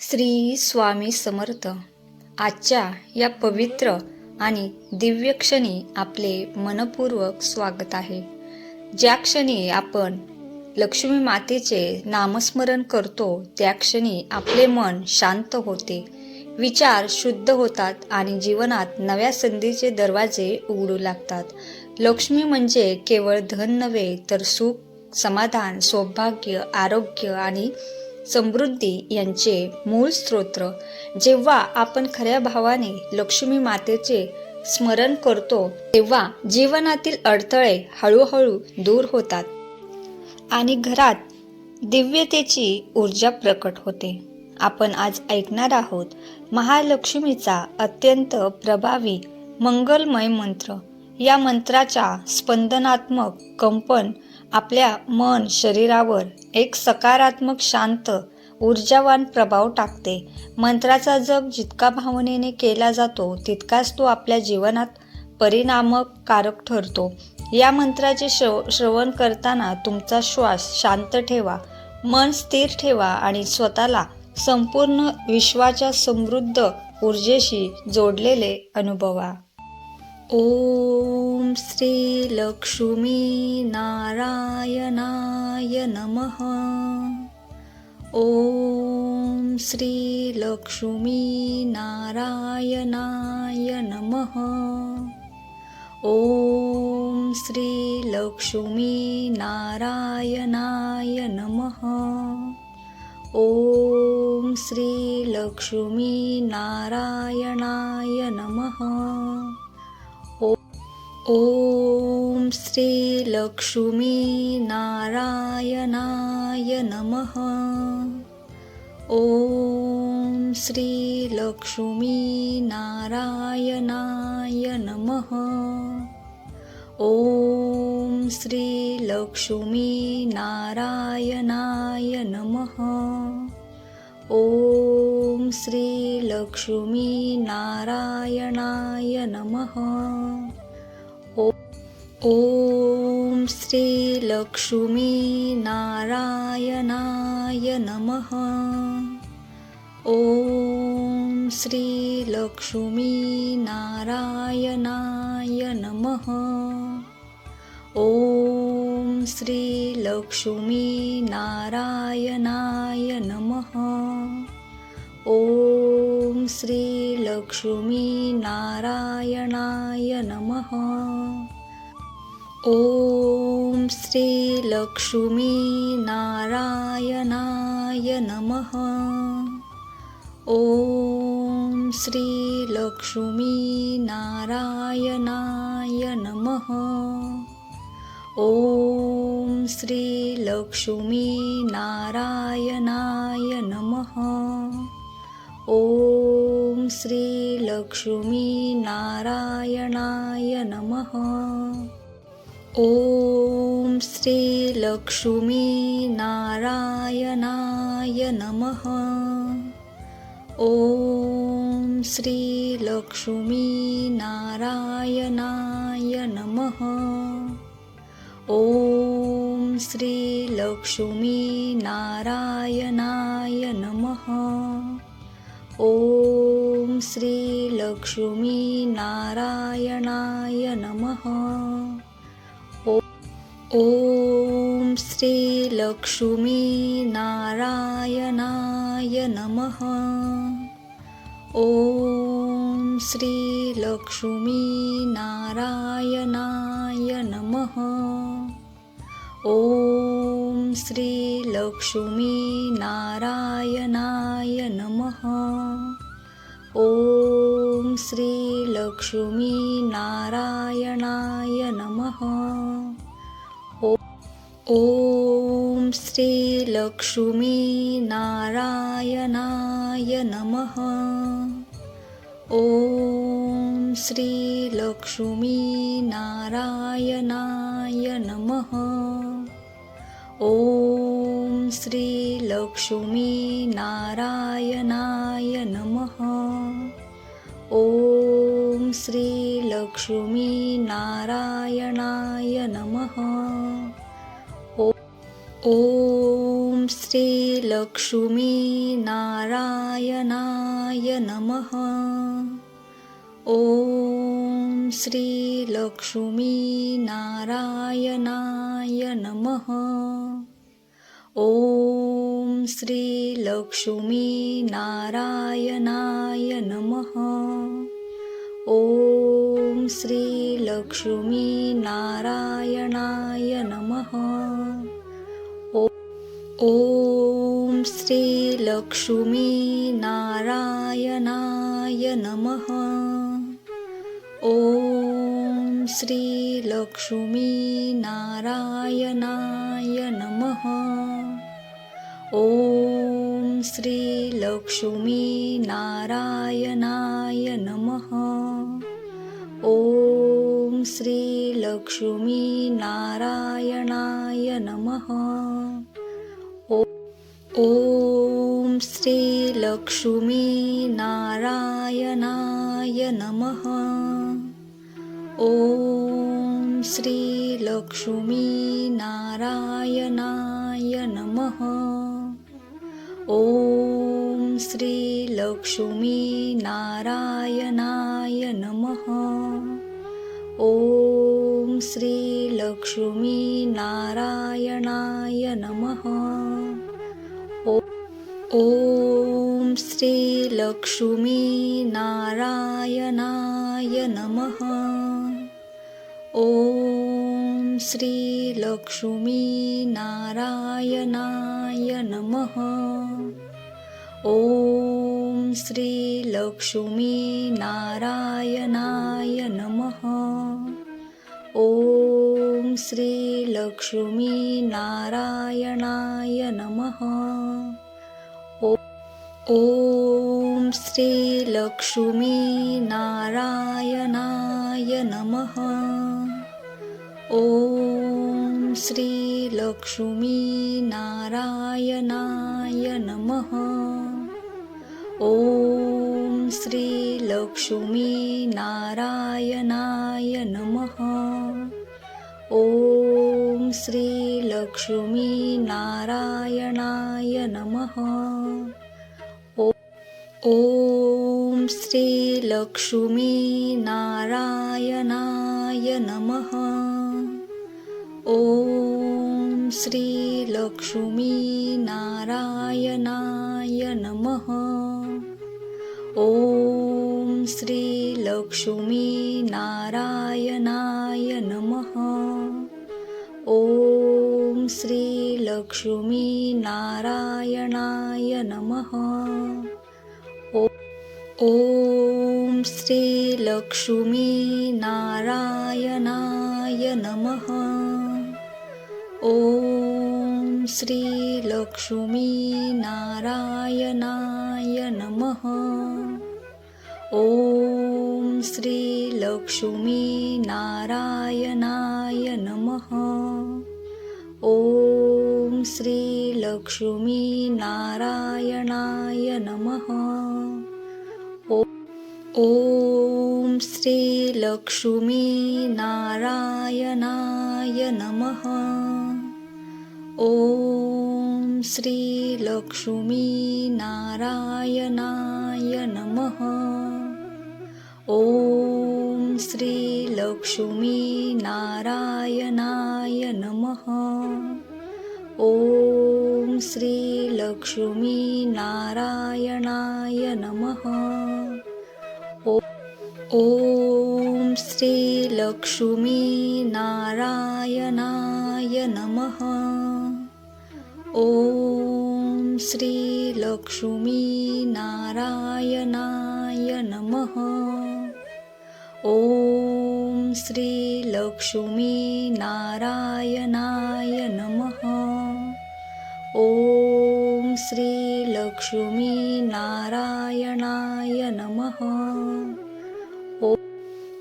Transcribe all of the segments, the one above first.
श्री स्वामी समर्थ. आजच्या या पवित्र आणि दिव्य क्षणी आपले मनपूर्वक स्वागत आहे. ज्या क्षणी आपण लक्ष्मी मातेचे नामस्मरण करतो त्या क्षणी आपले मन शांत होते. विचार शुद्ध होतात आणि जीवनात नव्या संधीचे दरवाजे उघडू लागतात. लक्ष्मी म्हणजे केवळ धन नव्हे तर सुख समाधान सौभाग्य आरोग्य आणि समृद्धी यांचे मूळ स्तोत्र जेव्हा आपण खऱ्या भावाने लक्ष्मी मातेचे स्मरण करतो तेव्हा जीवनातील अडथळे हळूहळू दूर होतात आणि घरात दिव्यतेची ऊर्जा प्रकट होते. आपण आज ऐकणार आहोत महालक्ष्मीचा अत्यंत प्रभावी मंगलमय मंत्र. या मंत्राच्या स्पंदनात्मक कंपन आपल्या मन शरीरावर एक सकारात्मक शांत ऊर्जावान प्रभाव टाकते. मंत्राचा जप जितका भावनेने केला जातो तितकाच तो आपल्या जीवनात परिणामक कारक ठरतो. या मंत्राचे श्रव श्रवण करताना तुमचा श्वास शांत ठेवा मन स्थिर ठेवा आणि स्वतःला संपूर्ण विश्वाच्या समृद्ध ऊर्जेशी जोडलेले अनुभवा. ॐ श्रीलक्ष्मी नारायणाय नमः। ॐ श्रीलक्ष्मी नारायणाय नमः। ॐ श्रीलक्ष्मी नारायणाय नमः। ॐ श्रीलक्ष्मी नारायणाय नमः ॐ श्रीलक्ष्मी नारायणाय नमः। ॐ श्रीलक्ष्मी नारायणाय नमः। ॐ श्रीलक्ष्मी नारायणाय नमः। ॐ श्रीलक्ष्मीनारायणाय नमः। ॐ श्रीलक्ष्मीनारायणाय नमः। ॐ श्रीलक्ष्मीनारायणाय नमः। ॐ श्रीलक्ष्मीनारायणाय नमः। ॐ श्रीलक्ष्मीनारायणाय नमः। ॐ श्रीलक्ष्मीनारायणाय नमः। ॐ श्रीलक्ष्मीनारायणाय नमः। ॐ श्रीलक्ष्मीनारायणाय नमः। ॐ श्रीलक्ष्मीनारायणाय नमः। ॐ श्रीलक्ष्मीनारायणाय नमः। ॐ श्रीलक्ष्मीनारायणाय नमः। ॐ श्रीलक्ष्मी नारायणाय नमः। ॐ श्रीलक्ष्मीनारायणाय नमः। ॐ श्रीलक्ष्मीनारायणाय नमः। ॐ श्रीलक्ष्मीनारायणाय नमः। ॐ श्रीलक्ष्मीनारायणाय नमः। ॐ श्रीलक्ष्मीनारायणाय नमः। ॐ श्रीलक्ष्मीनारायणाय नमः। ॐ श्रीलक्ष्मीनारायणाय नमः। ॐ श्रीलक्ष्मी नारायणाय नमः। ॐ श्रीलक्ष्मी नारायणाय नमः। ॐ श्रीलक्ष्मी नारायणाय नमः। ॐ श्रीलक्ष्मीनारायणाय नमः। ॐ श्रीलक्ष्मीनारायणाय नमः। ॐ श्रीलक्ष्मीनारायणाय नमः। ॐ श्रीलक्ष्मीनारायणाय नमः ॐ श्रीलक्ष्मीनारायणाय नमः। ॐ श्रीलक्ष्मीनारायणाय नमः। ॐ श्रीलक्ष्मीनारायणाय नमः। ॐ श्रीलक्ष्मीनारायणाय नमः ॐ श्रीलक्ष्मीनारायणाय नमः। ॐ श्रीलक्ष्मीनारायणाय नमः। ॐ श्रीलक्ष्मीनारायणाय नमः। ॐ श्रीलक्ष्मीनारायणाय नमः ॐ श्रीलक्ष्मीनारायणाय नमः। ॐ श्रीलक्ष्मीनारायणाय नमः। ॐ श्रीलक्ष्मीनारायणाय नमः। ॐ श्रीलक्ष्मीनारायणाय नमः। ॐ श्रीलक्ष्मीनारायणाय नमः। ॐ श्रीलक्ष्मीनारायणाय नमः। ॐ श्रीलक्ष्मीनारायणाय नमः ॐ श्रीलक्ष्मीनारायणाय नमः। ॐ श्रीलक्ष्मीनारायणाय नमः। ॐ श्रीलक्ष्मीनारायणाय नमः। ॐ श्रीलक्ष्मीनारायणाय नमः ॐ श्रीलक्ष्मी नारायणाय नमः। ॐ श्रीलक्ष्मी नारायणाय नमः। ॐ श्रीलक्ष्मी नारायणाय नमः। ॐ श्रीलक्ष्मी नारायणाय नमः। ॐ श्रीलक्ष्मीनारायणाय नमः। ॐ श्रीलक्ष्मीनारायणाय नमः। ॐ श्रीलक्ष्मीनारायणाय नमः। ॐ श्रीलक्ष्मीनारायणाय नमः ॐ श्रीलक्ष्मीनारायणाय नमः। ॐ श्रीलक्ष्मीनारायणाय नमः। ॐ श्रीलक्ष्मीनारायणाय नमः। ॐ श्रीलक्ष्मीनारायणाय नमः।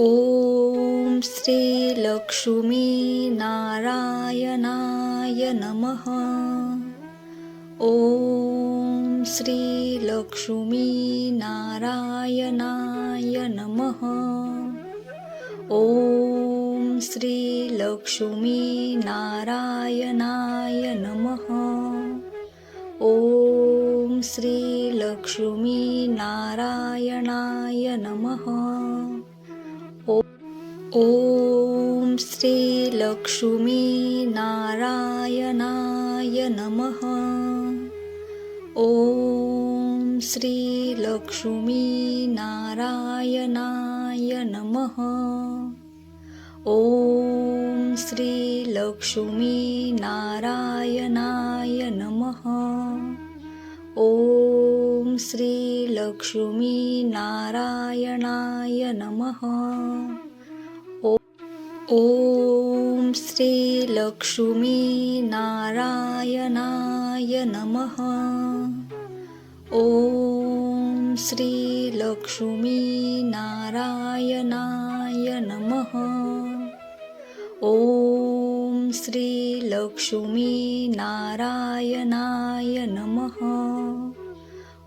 ॐ श्रीलक्ष्मीनारायणाय नमः। ॐ श्रीलक्ष्मीनारायणाय नमः। ॐ श्रीलक्ष्मीनारायणाय नमः। ॐ श्रीलक्ष्मीनारायणाय नमः ॐ श्रीलक्ष्मी नारायणाय नमः। ॐ श्रीलक्ष्मी नारायणाय नमः। ॐ श्रीलक्ष्मी नारायणाय नमः। ॐ श्रीलक्ष्मी नारायणाय नमः। ॐ श्रीलक्ष्मीनारायणाय नमः। ॐ श्रीलक्ष्मीनारायणाय नमः। ॐ श्रीलक्ष्मीनारायणाय नमः।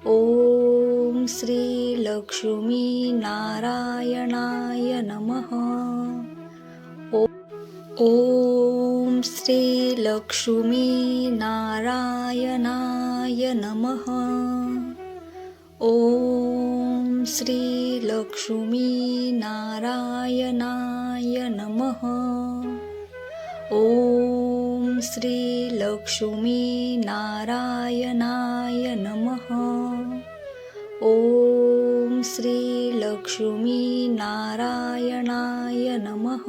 ॐ श्रीलक्ष्मीनारायणाय नमः ॐ श्रीलक्ष्मीनारायणाय नमः। ॐ श्रीलक्ष्मीनारायणाय नमः। ॐ श्रीलक्ष्मीनारायणाय नमः। ॐ श्रीलक्ष्मीनारायणाय नमः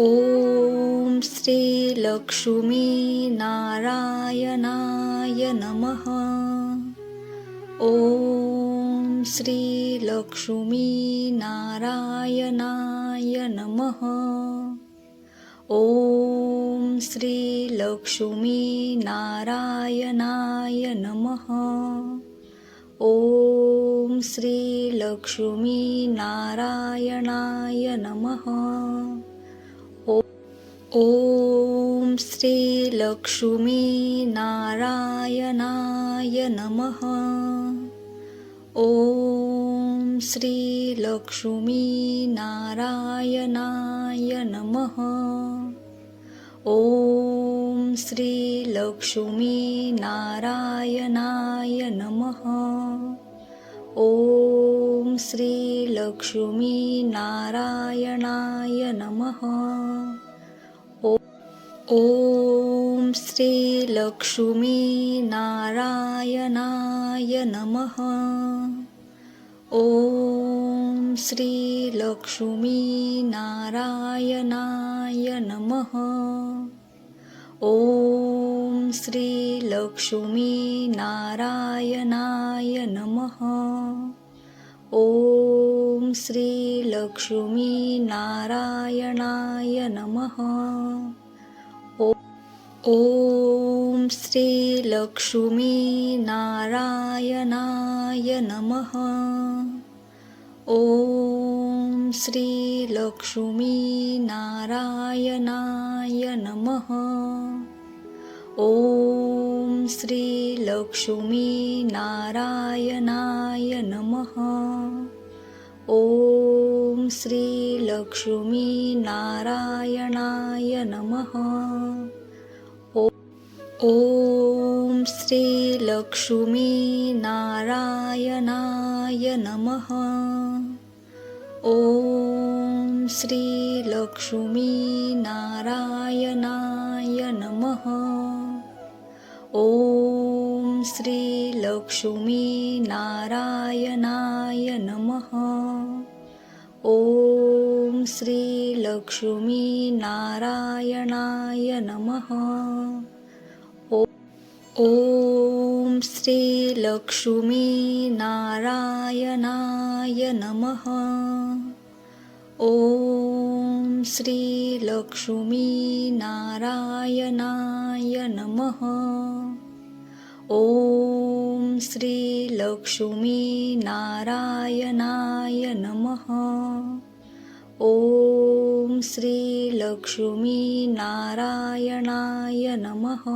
ॐ श्रीलक्ष्मी नारायणाय नमः। ॐ श्रीलक्ष्मी नारायणाय नमः। ॐ श्रीलक्ष्मी नारायणाय नमः। ॐ श्रीलक्ष्मी नारायणाय नमः। ॐ श्रीलक्ष्मीनारायणाय नमः। ॐ श्रीलक्ष्मीनारायणाय नमः। ॐ श्रीलक्ष्मीनारायणाय नमः। ॐ श्रीलक्ष्मीनारायणाय नमः ॐ श्रीलक्ष्मीनारायणाय नमः। ॐ श्रीलक्ष्मीनारायणाय नमः। ॐ श्रीलक्ष्मीनारायणाय नमः। ॐ श्रीलक्ष्मीनारायणाय नमः ॐ श्रीलक्ष्मीनारायणाय नमः। ॐ श्रीलक्ष्मीनारायणाय नमः। ॐ श्रीलक्ष्मीनारायणाय नमः। ॐ श्रीलक्ष्मीनारायणाय नमः ॐ श्रीलक्ष्मीनारायणाय नमः। ॐ श्रीलक्ष्मीनारायणाय नमः। ॐ श्रीलक्ष्मीनारायणाय नमः। ॐ श्रीलक्ष्मीनारायणाय नमः ॐ श्रीलक्ष्मी नारायणाय नमः। ॐ श्रीलक्ष्मी नारायणाय नमः। ॐ श्रीलक्ष्मी नारायणाय नमः। ॐ श्रीलक्ष्मी नारायणाय नमः।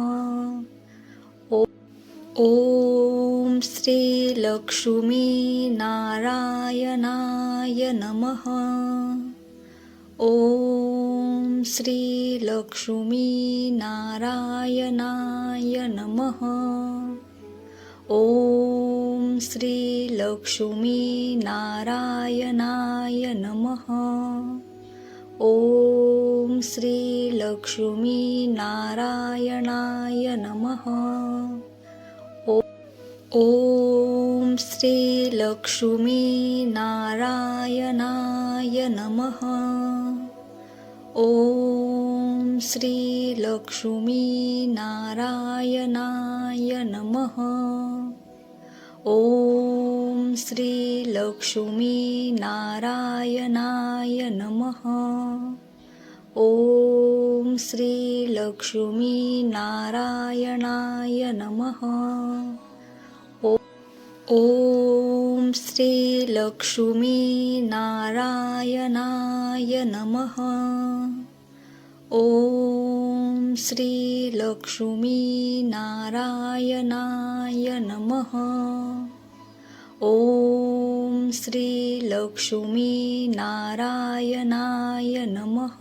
ॐ श्रीलक्ष्मीनारायणाय नमः। ॐ श्रीलक्ष्मीनारायणाय नमः। ॐ श्रीलक्ष्मीनारायणाय नमः। ॐ श्रीलक्ष्मीनारायणाय नमः ॐ श्रीलक्ष्मी नारायणाय नमः। ॐ श्रीलक्ष्मी नारायणाय नमः। ॐ श्रीलक्ष्मी नारायणाय नमः। ॐ श्रीलक्ष्मी नारायणाय नमः। ॐ श्रीलक्ष्मीनारायणाय नमः। ॐ श्रीलक्ष्मीनारायणाय नमः। ॐ श्रीलक्ष्मीनारायणाय नमः।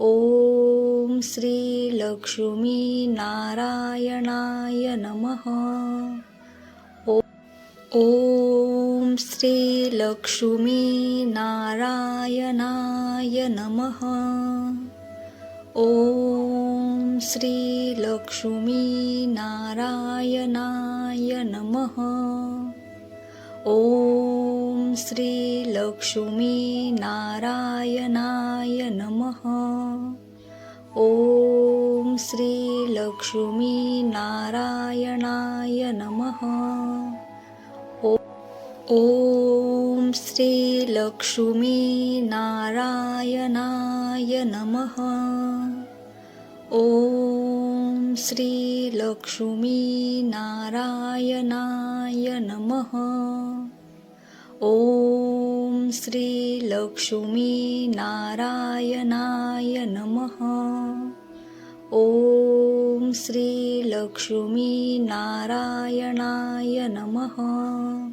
ॐ श्रीलक्ष्मीनारायणाय नमः ॐ श्रीलक्ष्मीनारायणाय नमः। ॐ श्रीलक्ष्मीनारायणाय नमः। ॐ श्रीलक्ष्मीनारायणाय नमः। ॐ श्रीलक्ष्मीनारायणाय नमः ॐ श्रीलक्ष्मी नारायणाय नमः। ॐ श्रीलक्ष्मी नारायणाय नमः। ॐ श्रीलक्ष्मी नारायणाय नमः। ॐ श्रीलक्ष्मी नारायणाय नमः।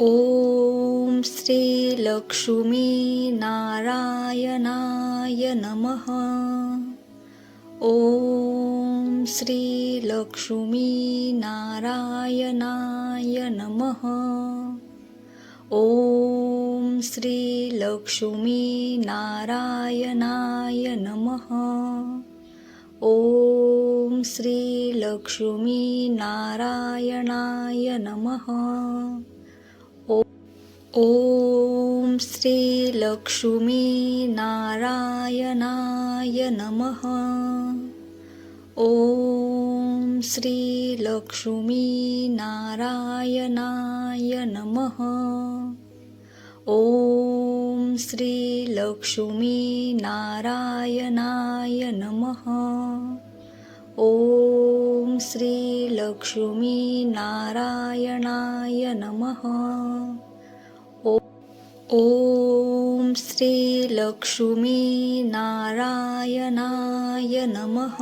ॐ श्रीलक्ष्मीनारायणाय नमः। ॐ श्रीलक्ष्मीनारायणाय नमः। ॐ श्रीलक्ष्मीनारायणाय नमः। ॐ श्रीलक्ष्मीनारायणाय नमः ॐ श्रीलक्ष्मीनारायणाय नमः। ॐ श्रीलक्ष्मीनारायणाय नमः। ॐ श्रीलक्ष्मीनारायणाय नमः। ॐ श्रीलक्ष्मीनारायणाय नमः ॐ श्रीलक्ष्मीनारायणाय नमः।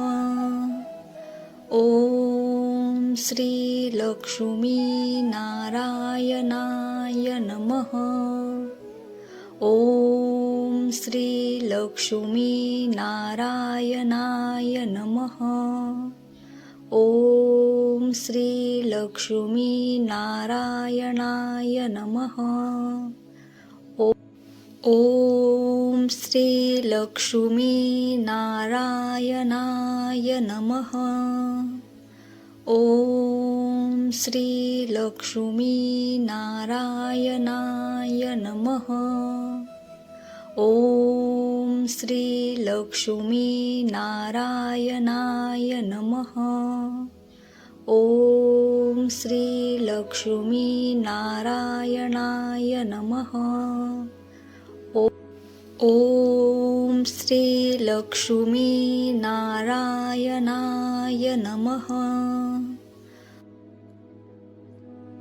ॐ श्रीलक्ष्मीनारायणाय नमः। ॐ श्रीलक्ष्मीनारायणाय नमः ॐ श्रीलक्ष्मीनारायणाय नमः। ॐ श्रीलक्ष्मीनारायणाय नमः। ॐ श्रीलक्ष्मीनारायणाय नमः ॐ श्रीलक्ष्मीनारायणाय नमः। ॐ श्रीलक्ष्मीनारायणाय नमः। ॐ श्रीलक्ष्मीनारायणाय नमः